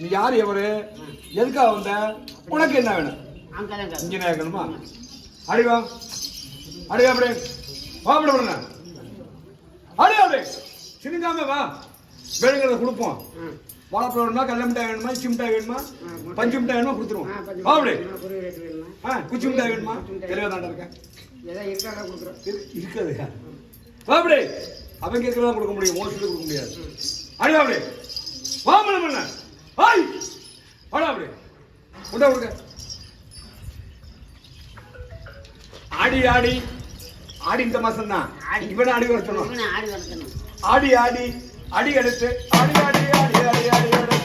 நீ யார் எவரு? எதுக்காக வந்த? உனக்கு என்ன வேணும்? கேட்கணும். இங்கே இருக்கணுமா அடிவா. அடிவா அப்படியே வா அப்படி விடுங்க அடி அப்படியே சிரிக்காம வா. வேணுங்கிறத கொடுப்போம். வாழைப்பழம் வேணுமா கடல மிட்டாய் வேணுமா இச்சி மிட்டாய் வேணுமா பஞ்சு மிட்டாய் வேணுமா கொடுத்துருவோம். வா அப்படியே ஆ, குச்சி மிட்டாய் வேணுமா? தான் இருக்கேன். இருக்காது வா அப்படியே அவன் கேட்கறதா கொடுக்க முடியும் மோஸ்ட்லி கொடுக்க முடியாது. அடி வா அப்படியே வா மன பண்ண ஆய் வாடா அப்படியே உண்டா கொடுக்க ஆடி ஆடி. ஆடி இந்த மாசம் தான். இவனை ஆடி வர சொன்னோம் இவனை ஆடி வளர்க்கணும். ஆடி ஆடி. அடி எடுத்து ஆடி ஆடி ஆடி ஆடி ஆடி.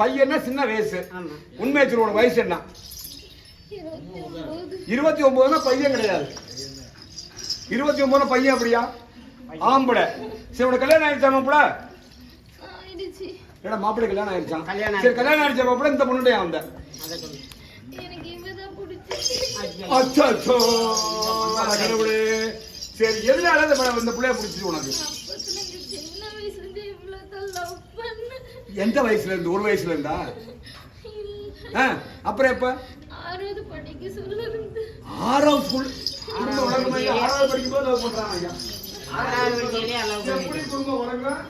பையன்னா சின்ன வயசு. ஆமா. உண்மையை சொல்லு, உனக்கு வயசு என்ன? இருபத்தி ஒன்பதுனா பையன் கிடையாது. இருபத்தி ஒன்பதுனா பையன். அப்படியா ஆம்பளை. சரி உனக்கு கல்யாணம் ஆயிடுச்சா மாப்பிள? ஆயிடுச்சு. ஏடா மாப்பிளை கல்யாணம் ஆயிடுச்சான் கல்யாணம் சரி கல்யாணம் ஆயிடுச்சா மாப்பிள? இந்த பொண்ணுடைய ஐயா. அச்சோ. சரி எதனால இந்த பிள்ளைய பிடிச்சிச்சு உனக்கு? எந்த வயசுல இருந்து ஒரு வயசுல இருந்தா அப்புறம் எப்ப? ஆறாவது ஸ்கூல் ஆறாவது படிக்கும்போது லவ் பண்றாங்க ஐயா. எப்படி. குடும்பம் வழக்கம்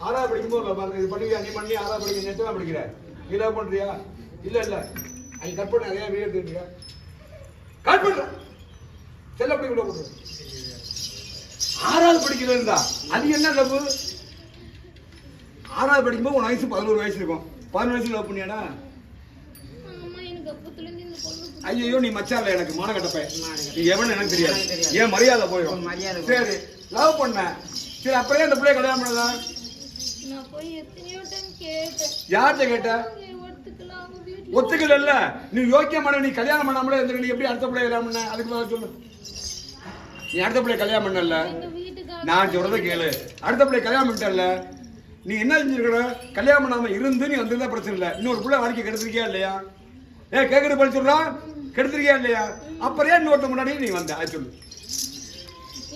ஆறாவது படிக்கும்போது லவ் பண்ற இது பண்ணுவியா நீ பண்ணி ஆறாவது படிக்க நெட்டு தான் படிக்கிற? நீ லவ் பண்றியா? இல்ல இல்ல. அது கட் பண்ண அதே வீடியோ எடுத்துக்கிட்டியா கட் பண்ற செல்ல அப்படி கூட போட்டு ஆறாவது படிக்கிறது அது என்ன லவ்? ஆறாவது படிக்கும்போது உன் வயசு பதினோரு வயசு இருக்கும். பதினோரு வயசு லவ் பண்ணியாடா. ஐயோ நீ மச்சான் இல்ல எனக்கு. மான கட்டப்ப மானக்கட்டை. நீ எவன் எனக்கு தெரியாது. ஏன் மரியாதை போயிடும். சரி லவ் பண்ண. சரி அப்புறம் அந்த பிள்ளைய கல்யாணம் பண்ணதா யார்கிட்ட கேட்ட? ஒத்துக்கல இல்ல நீ யோக்கியமான நீ கல்யாணம் பண்ணாமலே இருந்த நீ எப்படி அடுத்த பிள்ளை கல்யாணம் பண்ண? அதுக்கு பதில் சொல்லு. நீ அடுத்த பிள்ளை கல்யாணம் பண்ணல. நான் சொல்றத கேளு. அடுத்த பிள்ளை கல்யாணம் பண்ணிட்டல நீ என்ன செஞ்சிருக்கிற கல்யாணம் பண்ணாம இருந்து நீ வந்திருந்தா பிரச்சனை இல்லை. இன்னொரு பிள்ளை வாழ்க்கை கெடுத்திருக்கியா இல்லையா? ஏ கேக்குறது பதில் சொல்றான் கெடுத்திருக்கியா இல்லையா? அப்புறம் ஏன் இன்னொருத்த முன்னாடி நீ வந்த? அது சொல்லு.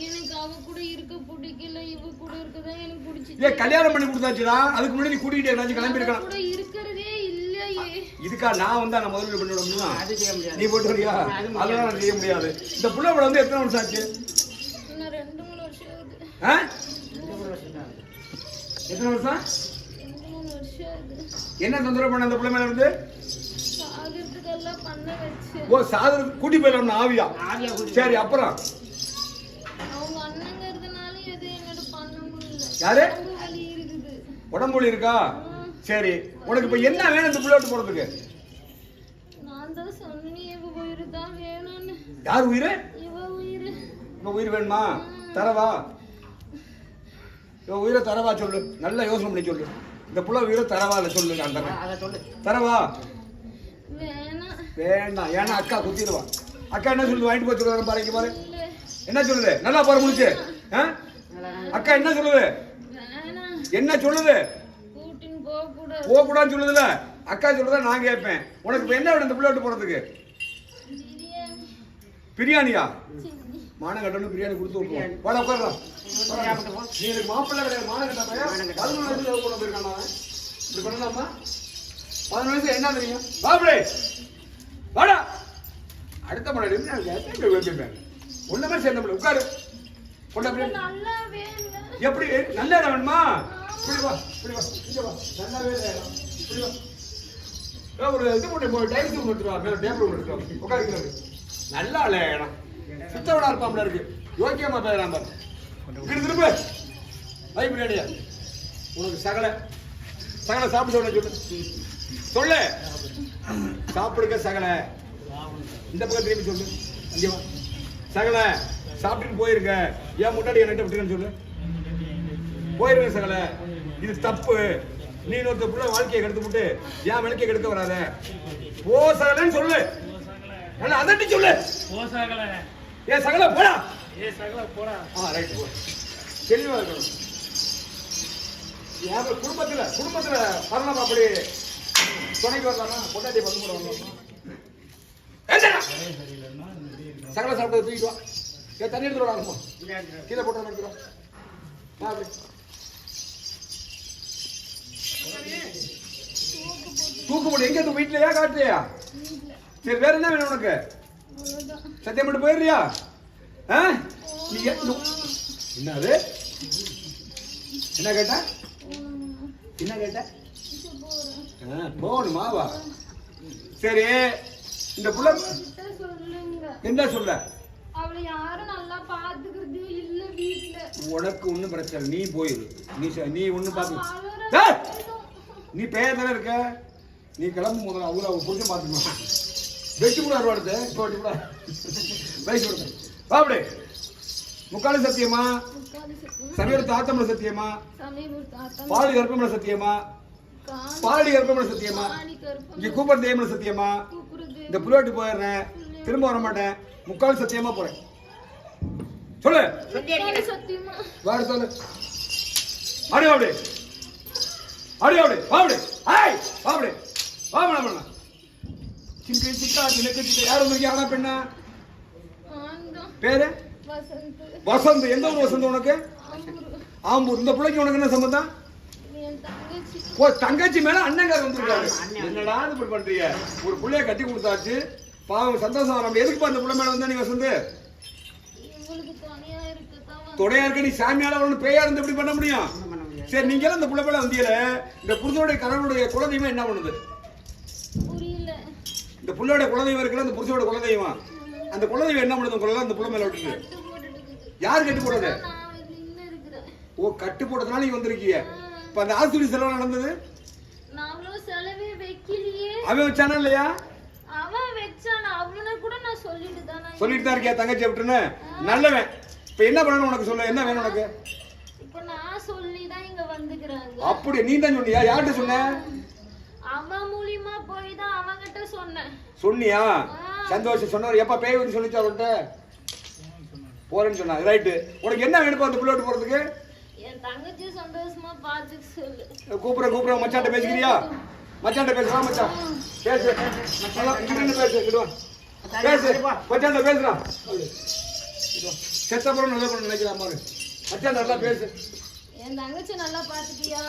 எனக்கு அவ கூட இருக்க பிடிக்கல இவ கூட இருக்கதான் எனக்கு ஏ பிடிச்சிச்சு கல்யாணம் பண்ணி கொடுத்தாச்சுடா. அதுக்கு முன்னாடி நீ கூட்டிகிட்டு எங்கேயாச்சும் கிளம்பி இருக்கலாம் கூட இருக்கிறதே இல்லையே. இதுக்கா நான் வந்தா நான் முதல்ல பண்ணிவிட முடியுமா அது செய்ய முடியாது. நீ போட்டு வரியா. அதெல்லாம் நான் செய்ய முடியாது. இந்த புள்ள கூட வந்து எத்தனை வருஷம் ஆச்சு இன்னும் ரெண்டு மூணு வருஷம் ஆகுது ஆ? ரெண்டு மூணு வருஷம் தான். எத்தனை வருஷம்? என்ன தொந்தரவு பண்ண அந்த பிள்ளை மேல இருந்து? சாகிறதுக்கெல்லாம் பண்ண வச்சு. ஓ சாதன கூட்டி போயிடலாம் ஆவியா? சரி அப்புறம்? யாரு? உடம்பு வலி இருக்கா? சரி உனக்கு இப்ப என்ன வேணும் இந்த புள்ள விட்டு போறதுக்கு யார் உயிர்? இவ உயிர். இப்ப உயிர் வேணுமா? தரவா? உயிரை தரவா சொல்லு. நல்லா யோசனை பண்ணி சொல்லு. இந்த புள்ள உயிரை தரவா இல்ல சொல்லு நான் தரேன் சொல்லு. தரவா? வேணாம். வேண்டாம். ஏன்னா அக்கா குத்திடுவா. அக்கா என்ன சொல்லுது? வாங்கிட்டு போய் சொல்லுவாரு பாரு இங்க பாரு. என்ன சொல்லுது? நல்லா பாரு முடிச்சு. ஆ? அக்கா என்ன சொல்லுது? என்ன சொல்லுது? போக கூடாது. போக கூடாதுன்னு சொல்லுதுல அக்கா சொல்றதா நான் கேட்பேன். உனக்கு இப்ப என்ன வேணும் இந்த பிள்ளை விட்டு போறதுக்கு? பிரியாணி. பிரியாணியா? சில்லி மானம் கட்டணும் பிரியாணி. கொடுத்து விட்டுருவோம் வாடா உட்காரலாம் நீ எனக்கு மாப்பிள்ளை கிடையாது மானம் கட்ட பையன் பதினொன்று வயசுல பண்ண போயிருக்கானா? இப்படி பண்ணலாமா? பதினொன்று வயசு என்ன தெரியும்? பாப்பிளே வாடா! அடுத்த முன்னாடி ஒண்ணுமே சேர்ந்த பிள்ளை உட்காரு. பொண்ணு அப்படியே நல்லாவே இல்லை. எப்படி? நல்ல இடம் வேணுமா? இப்படி வா இப்படி வா. இங்க வா. நல்லாவே. இப்படி வா. ஒரு இது போட்டு ரூம் எடுத்துருவா மேல டேபிள் எடுத்துருவா உட்காருக்கிறது நல்லா இல்லை இடம் சித்தவனா இருப்பாம்ல இருக்கு. யோக்கியமா பேராம பாரு. இப்படி திரும்ப வை உனக்கு சகல. சகல சாப்பிட சொல்ல சொல்லு. சொல்லு. சாப்பிடுங்க சகல. இந்த பக்கம் திரும்பி சொல்லு. இங்க சகல. சாப்பிட்டுட்டு போயிருங்க ஏன் முன்னாடி என்கிட்ட விட்டுருன்னு சொல்லு. போயிருங்க சகல. இது தப்பு. நீ ஒருத்த புள்ள வாழ்க்கையை கெடுத்து விட்டு ஏன் விளக்கையை கெடுக்க வராத. போ சகலன்னு சொல்லு. அதட்டி சொல்லு. போசாகல ஏன் சகல போடா. ஏ சகல போடா. ஆ ரைட் போ தெளிவா இருக்கணும். என் குடும்பத்துல குடும்பத்துல வரலாம் அப்படி துணைக்கு வரலாமா பொண்டாட்டி பங்கு போட வரலாமா? சகல சாப்பிட்டு தூக்கிட்டு வா. ஏன் தண்ணி எடுத்துட்டு வராங்கம்மா கீழே போட்டு நினைக்கிறோம் வா தூக்கு போட்டு எங்க வீட்லயா காட்டுலையா? சரி வேற என்ன வேணும் உனக்கு? சத்தியம் மட்டும் போயிடுறியா? என்னது? என்ன கேட்ட? என்ன கேட்ட? இப்ப போறேன் ஆ, போகணுமா? வா. சரி இந்த புள்ள என்ன சொல்ல அவளை யாரும் நல்லா பாத்துக்கிறதே இல்ல உனக்கு ஒண்ணும் பிரச்சனை. நீ போயிரு நீ நீ ஒண்ணும் ஏய்! நீ பேர் தானே இருக்க? நீ கிளம்பு முதல்ல அவங்கள அவங்க புரிஞ்சு பார்த்துக்கணும் வெட்டி கூட அறுவாடுது வெட்டி கூட. வயசு கொடுத்து வா அப்படி முக்காலு சத்தியமா. சமீபத்து ஆத்தமல சத்தியமா? பாலி கர்ப்பமல சத்தியமா? பாலி கர்ப்பமல சத்தியமா? இங்க கூப்பர் தேயமல சத்தியமா? இந்த புள்ளோட்டி போயிடுறேன். திரும்ப வர மாட்டேன். முக்கால் சத்தியமா போறேன். சொல்லு. வேற சொல்லு. அடி அப்படி அடி அப்படி வா அப்படி ஐய் வா அப்படி வா மேடம் சிங்க சிக்கா தினக்கு சிக்கா யார் பெண்ணா பேரு? வசந்த். எந்த ஊர் வசந்த் உனக்கு? ஆம்பூர். இந்த பிள்ளைக்கு உனக்கு என்ன சம்பந்தம்? ஓ தங்கச்சி மேல அண்ணங்கார் வந்திருக்காரு. என்னடா இப்படி பண்றீங்க? ஒரு புள்ளைய கட்டி கொடுத்தாச்சு. பாவம் சந்தோஷம். நம்ம எதுக்கு அந்த புள்ள மேல வந்தா நீ வசந்து? துணையா இருக்க நீ சாமியால ஒண்ணு பேயா இருந்து எப்படி பண்ண முடியும்? சரி நீங்க எல்லாம் இந்த புள்ள மேல வந்தீல இந்த புருஷனுடைய கணவனுடைய குலதெய்வம் என்ன பண்ணுது? இந்த புள்ளையோட குலதெய்வம் இருக்குல்ல அந்த புருஷனோட குலதெய்வம். அந்த குலதெய்வம் என்ன பண்ணுது? உங்களை அந்த புள்ள மேல விட்டுட்டு. யார் கட்டி போடுறது ஓ கட்டு போட்டதுனால நீ வந்திருக்கீங்க இப்ப அந்த ஆஸ்பத்திரி செலவு நடந்தது? அவன் வச்சானா இல்லையா? சொல்லிட்டு தானே இருக்கியா தங்கச்சி விட்டுன்னு? நல்லவன். இப்ப என்ன பண்ணணும் உனக்கு சொல்ல? என்ன வேணும் உனக்கு? அப்படி நீ தான் சொன்னியா? யார்கிட்ட சொன்ன அவன் மூலியமா போய் தான் அவன்கிட்ட சொன்னேன் சொன்னியா? சந்தோஷம் சொன்னவர் எப்ப பேய் வந்து சொல்லிச்சா அவர்கிட்ட? போறேன்னு சொன்னாங்க ரைட்டு. உனக்கு என்ன வேணும் அந்த பிள்ளை போறதுக்கு? கூப்பிடுற கூப்பிடுற மச்சான்ட்ட பேசிக்கிறியா? மச்சான்ட்ட பேசுறா மச்சான். பேசு. நின்னு பேசு. இங்கிட்டு வா. பேசு. மச்சான்ட்ட பேசுறா. செத்தப்புறம் நல்ல பண்ண நினைக்கிறான் பாரு. மச்சான் நல்லா பேசு. என் தங்கச்சி நல்லா பாத்துக்கியா?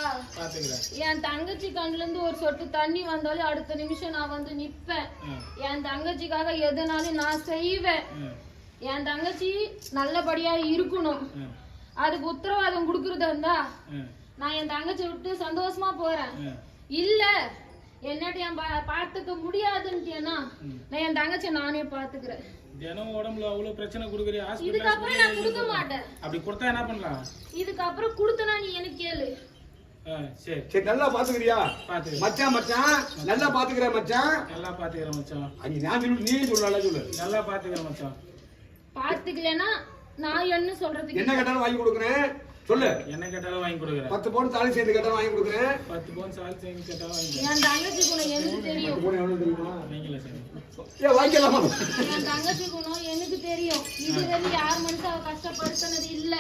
என் தங்கச்சி கண்ணுல இருந்து ஒரு சொட்டு தண்ணி வந்தாலும் அடுத்த நிமிஷம் நான் வந்து நிப்பேன். என் தங்கச்சிக்காக எதுனாலும் நான் செய்வேன். என் தங்கச்சி நல்லபடியா இருக்கணும். அதுக்கு உத்தரவாதம் கொடுக்கறதா இருந்தா நான் என் தங்கச்சி விட்டு சந்தோஷமா போறேன். இல்ல என்னட்டு என் பா- பார்த்துக்க முடியாதுன்ட்டேனா நான் என் தங்கச்சி நானே பாத்துக்கிறேன். தினம் உடம்புல அவ்வளவு பிரச்சனை கொடுக்குறிய ஹாஸ்பிட்டல் இதுக்கப்புறம் நான் கொடுக்க மாட்டேன். அப்படி கொடுத்தா என்ன பண்ணலாம்? இதுக்கப்புறம் கொடுத்தனா நீ எனக்கு கேளு? ஆ, சரி. சரி நல்லா பாத்துக்கிறியா? மச்சான் மச்சான் நல்லா பாத்துக்கிற மச்சான். நல்லா பாத்துக்கிறேன் மச்சான். நான் சொல்லு நீ சொல்லல சொல்லு. நல்லா பாத்துக்கிறேன் மச்சான். பாத்துக்கலனா நான் என்ன சொல்றதுக்கு? என்ன கேட்டாலும் வாங்கி கொடுக்குறேன். சொல்லு. என்ன கேட்டாலும் வாங்கி கொடுக்குறேன். பத்து பவுன் தாலி சேர்ந்து கேட்டாலும் வாங்கி கொடுக்குறேன். பத்து பவுன் சால் செஞ்சு கேட்டாலும் வாங்கி என் தங்கச்சி குணம் எனக்கு தெரியும் பவுன் எவ்வளவு தெரியுமா? நீங்களே சரி ஏன் வாங்கிக்கலாமா? என் தங்கச்சி குணம் எனக்கு தெரியும். இதுவரை யார் மனுஷன் அவ கஷ்டப்படுத்தினது இல்ல.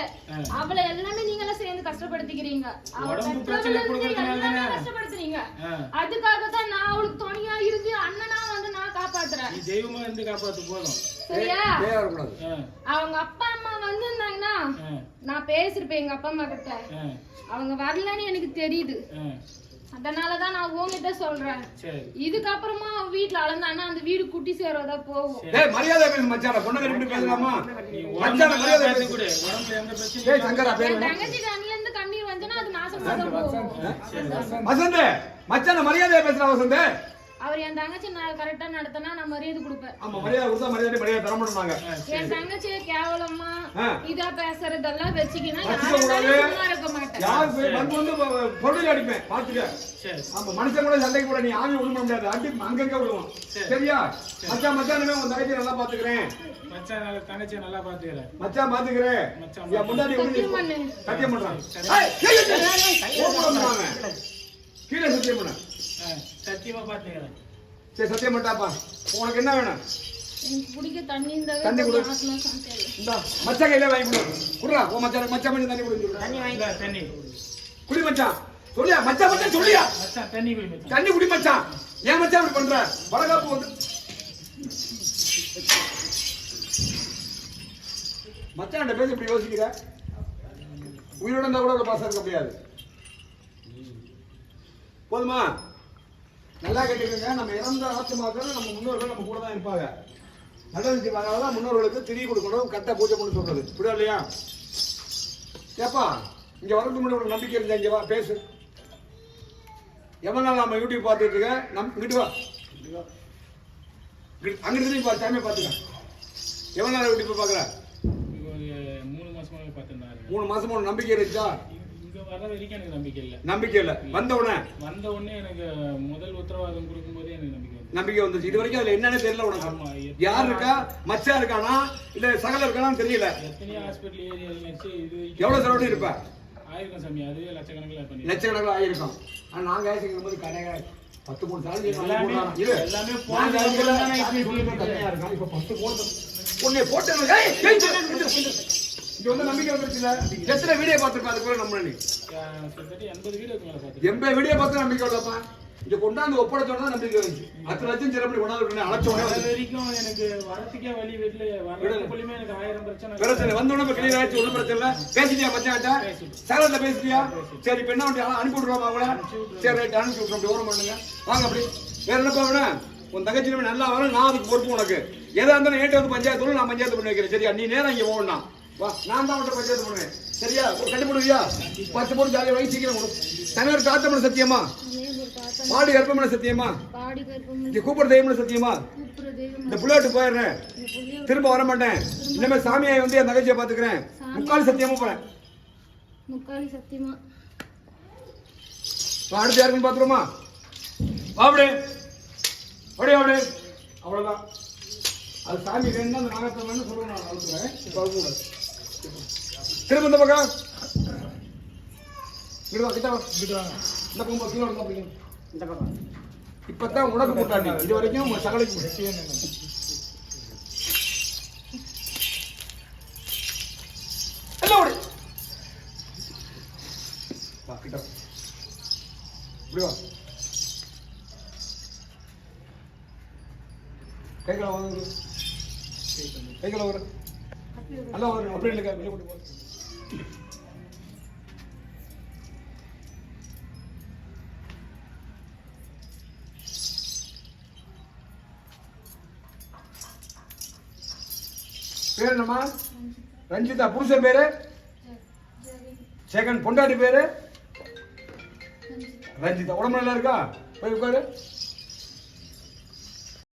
அவளை எல்லாமே நீங்க எல்லாம் சேர்ந்து கஷ்டப்படுத்திக்கிறீங்க. உடம்பு பிரச்சனை கொடுக்கறதுனால எல்லாமே தானே? கஷ்டப்படுத்துறீங்க. அதுக்காக தான் நான் அவளுக்கு துணையா இருந்து அண்ணனா வந்து நான் காப்பாத்துறேன். நீ தெய்வமா இருந்து காப்பாத்து போதும். சரியா? அவங்க அப்பா அம்மா வந்திருந்தாங்கன்னா நான் பேசிருப்பேன் எங்க அப்பா அம்மா கிட்ட. அவங்க வரலன்னு எனக்கு தெரியுது. அதனாலதான் நான் உங்ககிட்ட சொல்றேன். இதுக்கப்புறமா அவ வீட்டுல அளந்தான்னா அந்த வீடு குட்டி சேரதா போகும். டேய் மரியாதை பேசு மச்சான பொண்ணு கட்டி பேசலாமா? நீ மச்சான உடம்பு மரியாதை நல்லா பேசு. கொடு உடம்புல எந்த டேய் பிரச்சனையும் சங்கரா பேர் என் என்ன? தங்கச்சி கண்ணுல இருந்து கண்ணீர் வந்துன்னா அது நாசமா தான் போகும். வசந்த். மச்சான மரியாதையா பேசுறா வசந்த். அவர் என் தங்கச்சி நான் கரெக்டா நடத்தினா நான் மரியாதை கொடுப்பேன். ஆமா மரியாதை கொடுத்தா மரியாதை மரியாதை தர மாட்டாங்க என் தங்கச்சியை கேவலமா. இதா பேசுறதெல்லாம் வச்சுக்கினா வச்சுக்க யாரும் இருக்க மாட்டேன். யார் போய் வந்து வந்து பொருள் அடிப்பேன் பாத்துக்க ஆமா மனுஷன் கூட சண்டைக்கு கூட நீ ஆவி விட முடியாது. அடி அங்கங்க விடுவோம் சரியா? மச்சான் மச்சானுமே உன் தங்கச்சி நல்லா பாத்துக்கிறேன் மச்சான் நல்லா தங்கச்சியை நல்லா பாத்துக்கிறேன் மச்சான் பாத்துக்கிறேன் மச்சான் முன்னாடி சத்தியம் பண்றான். ஏய், கீழே சத்தியம் பண்ண. சத்தியமா பாத்துக்கிறேன். சரி சத்தியம் பண்ணாப்பா உனக்கு என்ன வேணும்? தண்ணி தண்ணி கொடு. இந்தா மச்சான் கையில வாங்கி கொடு. குடுறா. உன் மச்சான் மச்சான் பண்ணி தண்ணி குடிச்சு தண்ணி வாங்கி தண்ணி. குடி மச்சான் சொல்லியா? மச்சான் மச்சான் சொல்லியா? மச்சான் தண்ணி குடி மச்சான் தண்ணி குடி மச்சான் ஏன் மச்சான் இப்படி பண்ற? வளகாப்பு வந்து மச்சான் பேச இப்படி யோசிக்கிற. உயிரோட இருந்தா கூட பாசம் இருக்க முடியாது. போதுமா? நல்லா கேட்டுக்கோங்க. நம்ம இறந்த ஆத்மாக்கள் நம்ம முன்னோர்கள் நம்ம கூட தான் இருப்பாங்க. நல்லது செய்வாங்க தான் முன்னோர்களுக்கு திரி கொடுக்கணும் கட்ட பூஜை பண்ணி சொல்றது. புரியுதா இல்லையா? ஏப்பா இங்க வரதுக்கு முன்னாடி ஒரு நம்பிக்கை இருந்தா இங்க வா பேசு. எவ்வளவு நாள் நம்ம யூடியூப் பார்த்துட்டு இருக்க? நம் இங்கிட்டு வா. அங்கிட்டு திரும்பி பா சாமியை பார்த்துக்க. எவ்வளவு நாள் யூடியூப் பார்க்குற? மூணு மாசமாவே பார்த்துருந்தாரு மூணு மாசமா நம்பிக்கை இருந்துச்சா? வர வரைக்கும் எனக்கு நம்பிக்கை இல்லை. நம்பிக்கை இல்லை. வந்த உடனே? வந்த உடனே எனக்கு முதல் உத்தரவாதம் கொடுக்கும்போதே எனக்கு நம்பிக்கை நம்பிக்கை வந்துச்சு. இது வரைக்கும் அதுல என்னன்னு தெரியல உனக்கு. யார் இருக்கா? மச்சான் இருக்கானா? இல்ல சகல இருக்கானான்னு தெரியல. எத்தனையோ ஹாஸ்பிட்டல் இறங்கிடுச்சு இது எவ்வளவு செலவு இருப்ப? ஆயிருக்கும் சாமி. அதுவே லட்சக்கணக்கில் லட்சக்கணக்கில் ஆயிருக்கும். ஆனா நாங்க ஆசிக்கும் போது கடை பத்து மூணு சாலை எல்லாமே- போன இப்ப பத்து போட்டு உன்னை போட்டு இங்க வந்து நம்பிக்கை வந்துருச்சுல எத்தனை வீடியோ பார்த்துருப்பா அதுக்குள்ள நம்ம நீ எண்பது வீடியோ பார்த்து நம்பிக்கை வரலப்பா இங்க கொண்டாந்து ஒப்படைச்சோன்னா நம்பிக்கை வந்துச்சு. பத்து லட்சம் சிறப்பு கொண்டாந்து அழைச்ச உடனே. வரைக்கும் எனக்கு வரத்துக்கே வழி வீட்டுல எனக்கு ஆயிரம் பிரச்சனை பிரச்சனை வந்த உடனே கிளியர் ஆயிடுச்சு ஒன்றும் பிரச்சனை இல்லை. பேசிட்டியா மச்சான்ட்ட சேலத்தை பேசிட்டியா? சரி இப்ப என்ன பண்ணி அனுப்பி விடுறோம் அவங்கள சரி ரைட் அனுப்பி ஓரம் பண்ணுங்க. வாங்க அப்படி. வேற என்னப்பா வேணும் உன் தங்கச்சி நல்லா வரும் நான் அதுக்கு பொறுப்பு உனக்கு. எதா இருந்தாலும் ஏன்ட்ட வந்து பஞ்சாயத்து நான் பஞ்சாயத்து பண்ணி வைக்கிறேன். சரியா? நீ நேரம் இங்க போகணும் வா நான் தான் உன்ட்ட பஞ்சாயத்து பண்ணுவேன் சரியா? ஒரு கட்டி போடுவியா? பத்து போட்டு ஜாலியாக வாங்கி சீக்கிரம் கொடு. தனியார் காத்தமன சத்தியமா? பாடி கற்பமன சத்தியமா? பாடி கூப்பிட தெய்வம்னு சத்தியமா? இந்த புள்ளாட்டு போயிடுறேன். திரும்ப வர மாட்டேன் இனிமே சாமியாய் வந்து என் நகைச்சியை பாத்துக்கிறேன் முக்கால் சத்தியமா போறேன். முக்காலி சத்தியமா இப்ப அடுத்து யாருக்குன்னு பாத்துருமா அப்படியே அப்படியே அப்படியே அவ்வளவுதான். அது சாமி வேணும்னா அந்த நாகத்தை சொல்லுவேன் நான் அழுத்துறேன் இப்ப கூட திரும்ப இந்த பக்கம் இங்கிட்டு வா கிட்ட வா இங்கிட்டு வாங்க இந்த பக்கம் கீழே வந்து அப்படிங்க இந்த பக்கம் இப்பதான் உனக்கு போட்டாண்டி இது வரைக்கும் உங்க சகலைக்கு எல்லாம் ஓடு வா கிட்ட வா. இப்படி வா கைகளை வாங்க கைகளை வர நல்லா வரும் அப்படி இல்லைக்கா வெளியே கொண்டு போ. பேர் என்னம்மா? ரஞ்சிதா. புருஷன் பேரு? சேகன். பொண்டாட்டி பேரு? ரஞ்சிதா. உடம்பு நல்லா இருக்கா? போய் உட்காரு.